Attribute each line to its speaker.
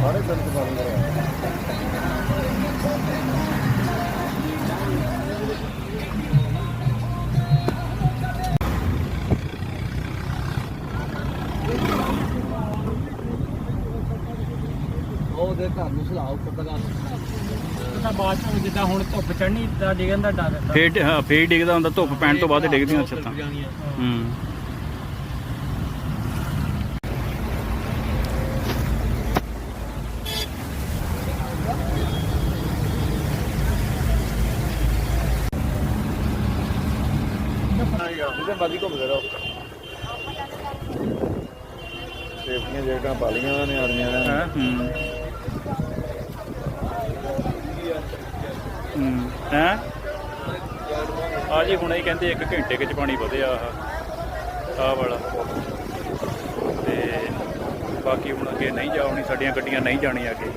Speaker 1: 말해서도 가는 거야. ਉਹਦੇ ਘਰ ਨੂੰ ਸਲਾਹ ਉੱਪਰ ਦਾ
Speaker 2: ਤਾਂ ਬਾਅਦ ਚ ਜਿੱਦਾਂ ਹੁਣ ਧੁੱਪ ਚੜ੍ਹਨੀ ਤਾਂ ਡਿੱਗਣ ਦਾ ਡਰ ਰਹਿੰਦਾ।
Speaker 3: ਫੇਰ ਹਾਂ ਫੇਰ ਡਿੱਗਦਾ ਹੁੰਦਾ ਧੁੱਪ ਪੈਣ ਤੋਂ ਬਾਅਦ ਡਿੱਗਦੀਆਂ ਛੱਤਾਂ। ਹੂੰ।
Speaker 1: ਜਿਹਦੇ ਮਰਜ਼ੀ ਘੁੰਮਦੇ ਰਹੋ ਸੇਫਟੀਆਂ ਜੈਕਟਾਂ ਪਾ ਲਈਆਂ ਉਹਨਾਂ ਨੇ ਆਦਮੀਆਂ ਨੇ।
Speaker 3: ਹੂੰ। ਹੂੰ? ਹੈ ਆ ਜੀ ਹੁਣੇ ਹੀ ਕਹਿੰਦੇ 1 ਘੰਟੇ ਕੁ ਪਾਣੀ ਵਧਿਆ ਆਹ ਆਹ ਵਾਲਾ। ਤੇ ਬਾਕੀ ਹੁਣ ਅੱਗੇ ਨਹੀਂ ਜਾਣੀ ਸਾਡੀਆਂ ਗੱਡੀਆਂ ਨਹੀਂ ਜਾਣੀਆਂ ਅੱਗੇ।